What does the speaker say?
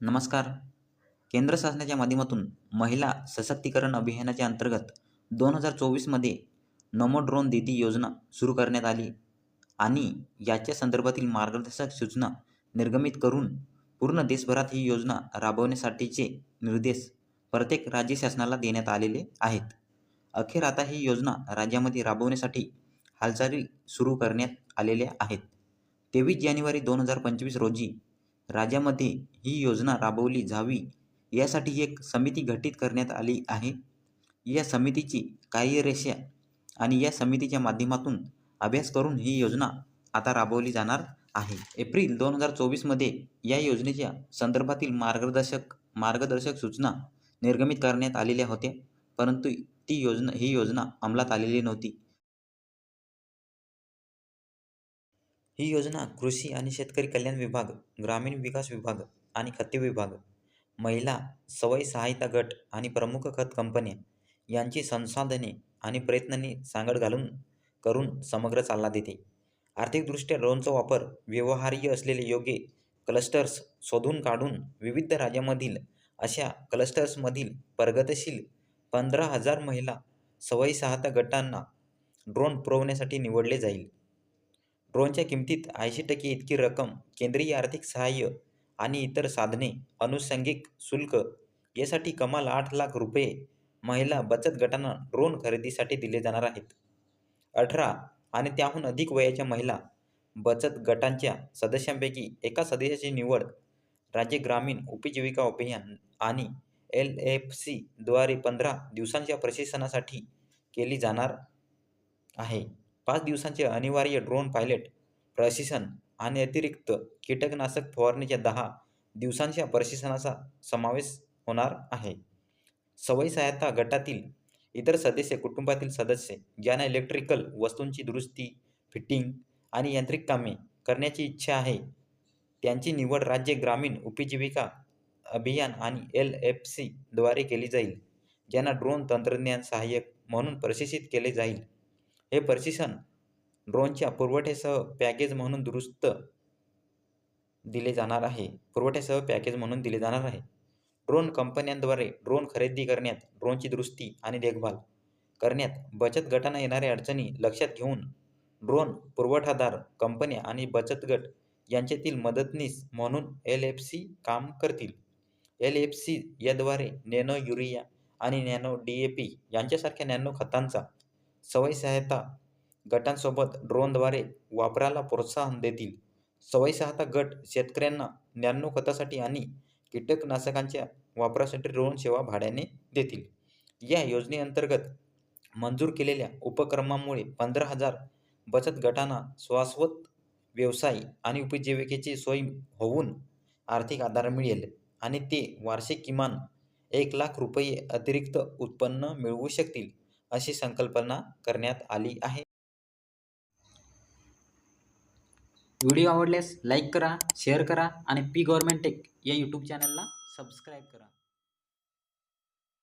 नमस्कार. केंद्र शासनाच्या माध्यमातून महिला सशक्तीकरण अभियानाच्या अंतर्गत दोन हजार चोवीसमध्ये नमो ड्रोन दीदी योजना सुरू करण्यात आली आणि याच्या संदर्भातील मार्गदर्शक सूचना निर्गमित करून पूर्ण देशभरात ही योजना राबवण्यासाठीचे निर्देश प्रत्येक राज्य शासनाला देण्यात आलेले आहेत. अखेर आता ही योजना राज्यामध्ये राबवण्यासाठी हालचाली सुरू करण्यात आलेल्या आहेत. तेवीस जानेवारी दोन हजार पंचवीस रोजी राज्यामध्ये ही योजना राबवली जावी यासाठी एक समिती गठीत करण्यात आली आहे. या समितीची कार्यरेषा आणि या समितीच्या माध्यमातून अभ्यास करून ही योजना आता राबवली जाणार आहे. एप्रिल दोन हजार चोवीसमध्ये या योजनेच्या संदर्भातील मार्गदर्शक मार्गदर्शक सूचना निर्गमित करण्यात आलेल्या होत्या परंतु ती योजना ही योजना अंमलात आलेली नव्हती. ही योजना कृषी आणि शेतकरी कल्याण विभाग ग्रामीण विकास विभाग आणि खते विभाग महिला सवय सहायता गट आणि प्रमुख खत कंपन्या यांची संसाधने आणि प्रयत्नांनी सांगड घालून करून समग्र चालना देते. आर्थिकदृष्ट्या ड्रोनचा वापर व्यवहार्य असलेले योग्य क्लस्टर्स शोधून काढून विविध राज्यामधील अशा क्लस्टर्समधील प्रगतशील पंधरा हजार महिला सवयी सहायता गटांना ड्रोन पुरवण्यासाठी निवडले जाईल. ड्रोनच्या किमतीत ऐंशी टक्के इतकी रक्कम केंद्रीय आर्थिक सहाय्य आणि इतर साधने अनुषंगिक शुल्क यासाठी कमाल आठ लाख रुपये महिला बचत गटांना ड्रोन खरेदीसाठी दिले जाणार आहेत. अठरा आणि त्याहून अधिक वयाच्या महिला बचत गटांच्या सदस्यांपैकी एका सदस्याची निवड राज्य ग्रामीण उपजीविका अभियान आणि एल एफ सीद्वारे पंधरा दिवसांच्या प्रशिक्षणासाठी केली जाणार आहे. पाच दिवसांचे अनिवार्य ड्रोन पायलट प्रशिक्षण आणि अतिरिक्त कीटकनाशक फवारणीच्या दहा दिवसांच्या प्रशिक्षणाचा समावेश होणार आहे. सवयी सहायता गटातील इतर सदस्य कुटुंबातील सदस्य ज्यांना इलेक्ट्रिकल वस्तूंची दुरुस्ती फिटिंग आणि यांत्रिक कामे करण्याची इच्छा आहे त्यांची निवड राज्य ग्रामीण उपजीविका अभियान आणि एल एफ सीद्वारे केली जाईल ज्यांना ड्रोन तंत्रज्ञान सहाय्यक म्हणून प्रशिक्षित केले जाईल. हे प्रशिक्षण ड्रोनच्या पुरवठ्यासह पॅकेज म्हणून दुरुस्त दिले जाणार आहे. पुरवठ्यासह पॅकेज म्हणून दिले जाणार आहे. ड्रोन कंपन्यांद्वारे ड्रोन खरेदी करण्यात ड्रोनची दुरुस्ती आणि देखभाल करण्यात बचत गटांना येणाऱ्या अडचणी लक्षात घेऊन ड्रोन पुरवठादार कंपन्या आणि बचत गट यांच्यातील मदतनीस म्हणून एल एफ सी काम करतील. एल एफ सी याद्वारे नॅनो युरिया आणि नॅनो डी ए पी यांच्यासारख्या नॅनो खतांचा सवय सहायता गटांसोबत ड्रोनद्वारे वापराला प्रोत्साहन देतील. सवय सहायता गट शेतकऱ्यांना ज्ञानो खतासाठी आणि कीटकनाशकांच्या वापरासाठी ड्रोन सेवा भाड्याने देतील. या योजनेअंतर्गत मंजूर केलेल्या उपक्रमामुळे पंधरा हजार बचत गटांना शाश्वत व्यवसाय आणि उपजीविकेची सोय होऊन आर्थिक आधार मिळेल आणि ते वार्षिक किमान एक लाख रुपये अतिरिक्त उत्पन्न मिळवू शकतील. अशी संकल्पना करण्यात आली आहे. व्हिडिओ आवडल्यास लाईक करा शेअर करा आणि पी गव्हर्मेंट टेक या यूट्यूब चॅनलला सबस्क्राईब करा.